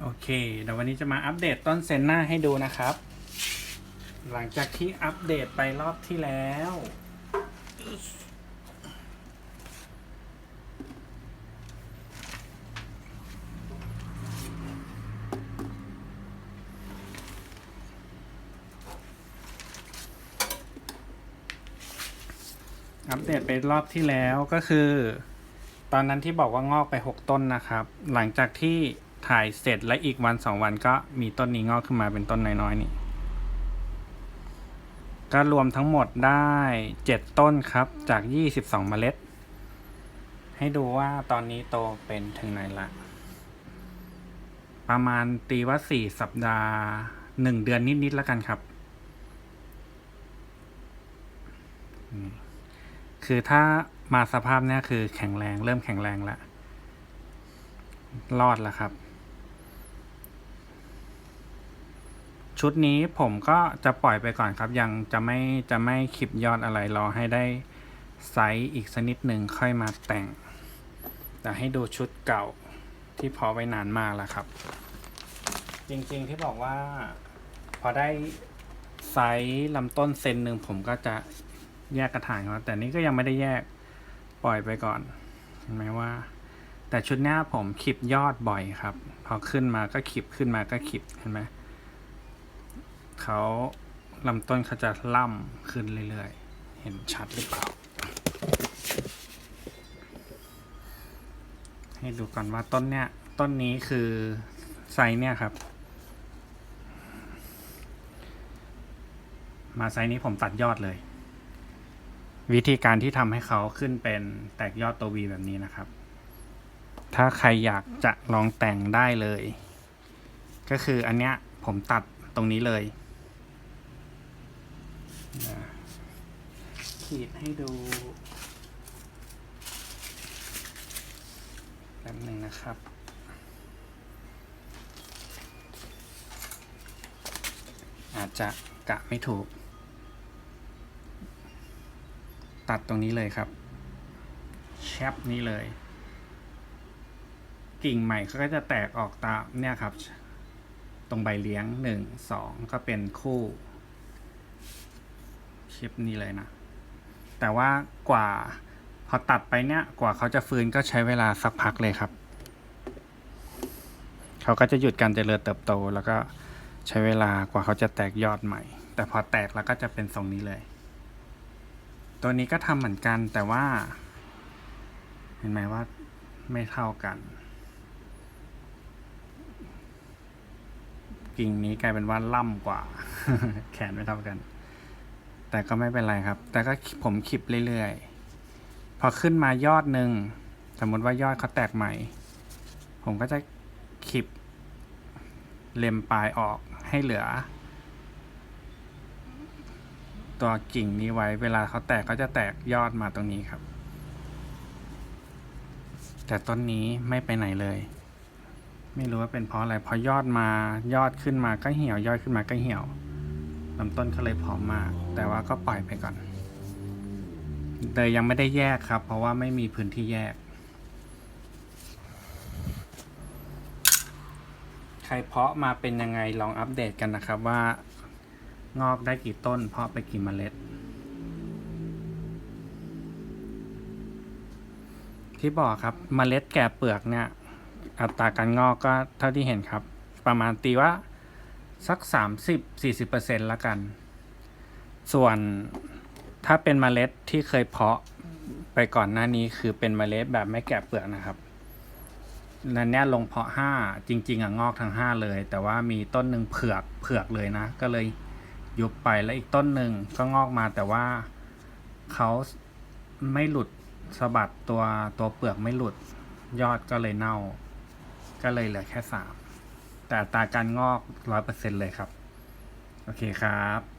โอเค เดี๋ยววันนี้จะมาอัปเดตต้นเซนนาให้ดูนะครับ หลังจากที่อัปเดตไปรอบที่แล้ว อัปเดตไปรอบที่แล้วก็คือ ตอนนั้นที่บอกว่างอกไป 6 ต้นนะครับ หลังจากที่ ถ่ายเสร็จและอีกวันสองวันก็มีต้นนี้งอกขึ้นมาเป็นต้นน้อยๆนี่ ก็รวมทั้งหมดได้7ต้นครับจาก22เมล็ด ให้ดูว่าตอนนี้โตเป็นถึงไหนละ ประมาณตีว่า4สัปดาห์1เดือนนิดๆแล้วกันครับ คือถ้ามาสภาพเนี้ยคือแข็งแรงเริ่มแข็งแรงแล้วรอดแล้วครับ ชุดนี้ผมก็จะปล่อยไปก่อนครับ ยังจะไม่จะไม่คลิปยอดอะไรรอให้ได้ไซส์อีกสักนิดหนึ่งค่อยมาแต่ง แต่ให้ดูชุดเก่าที่พอไว้นานมากแล้วครับ จริงๆที่บอกว่า พอได้ไซส์ลำต้นเซนหนึ่งผมก็จะแยกกระถางเขาแต่นี่ก็ยังไม่ได้แยกปล่อยไปก่อนเห็นไหมว่า แต่ชุดเนี้ยผมคลิปยอดบ่อยครับ พอขึ้นมาก็คลิปขึ้นมาก็คลิปเห็นไหม เขาลำต้นเขาจะล่ำขึ้นเรื่อยๆ เห็นชัดหรือเปล่า ให้ดูก่อนว่าต้นเนี้ย ต้นนี้คือไซส์เนี่ยครับ มาไซส์นี้ผมตัดยอดเลย วิธีการที่ทำให้เขาขึ้นเป็นแตกยอดตัววีแบบนี้นะครับ ถ้าใครอยากจะลองแต่งได้เลย ก็คืออันเนี้ยผมตัดตรงนี้เลย ขีดให้ดูแป๊บหนึ่งนะครับอาจจะกะไม่ถูก ตัดตรงนี้เลยครับ แชปนี้เลย กิ่งใหม่เขาก็จะแตกออกตามเนี่ยครับ ตรงใบเลี้ยงหนึ่งสองก็เป็นคู่ ลิปนี้เลยนะ แต่ว่ากว่าพอตัดไปเนี่ยกว่าเขาจะฟื้นก็ใช้เวลาสักพักเลยครับ เขาก็จะหยุดการเจริญเติบโต แล้วก็ใช้เวลากว่าเขาจะแตกยอดใหม่ แต่พอแตกแล้วก็จะเป็นทรงนี้เลย ตัวนี้ก็ทำเหมือนกันแต่ว่า เห็นไหมว่าไม่เท่ากัน กิ่งนี้กลายเป็นว่าล่ำกว่า แขนไม่เท่ากัน แต่ก็ไม่เป็นไรครับ แต่ก็ผมคลิปเรื่อยๆ พอขึ้นมายอดหนึ่งสมมติว่ายอดเขาแตกใหม่ ผมก็จะคลิปเล็มปลายออกให้เหลือ ตัวกิ่งนี้ไว้ เวลาเขาแตกก็จะแตกยอดมาตรงนี้ครับ แต่ต้นนี้ไม่ไปไหนเลย ไม่รู้ว่าเป็นเพราะอะไรเพอยอดมายอดขึ้นมาก็เหี่ยว ยอดขึ้นมาก็เหี่ยว ลำต้นก็เลยผอมมาก แต่ว่าก็ปล่อยไปก่อน แต่ยังไม่ได้แยกครับ เพราะว่าไม่มีพื้นที่แยก ใครเพาะมาเป็นยังไงลองอัปเดตกันนะครับว่างอกได้กี่ต้น เพาะไปกี่เมล็ด ที่บอกครับเมล็ดแก่เปลือกเนี่ย อัตราการงอกก็เท่าที่เห็นครับ ประมาณตีว่า สัก 30-40%ละกัน ส่วนถ้าเป็นเมล็ดที่เคยเพาะไปก่อนหน้านี้คือเป็นเมล็ดแบบไม่แกะเปลือกนะครับนั่นเนี่ยลงเพาะห้าจริง ๆอะงอกทั้งห้าเลย แต่ว่ามีต้นหนึ่งเผือกเผือกเลยนะ ก็เลยยุบไปแล้วอีกต้นหนึ่งก็งอกมาแต่ว่าเขาไม่หลุดสะบัดตัวตัวเปลือกไม่หลุดยอดก็เลยเน่า ก็เลยเหลือแค่สาม แต่อัตราการงอกร้อยเปอร์เซ็นเลยครับ โอเคครับ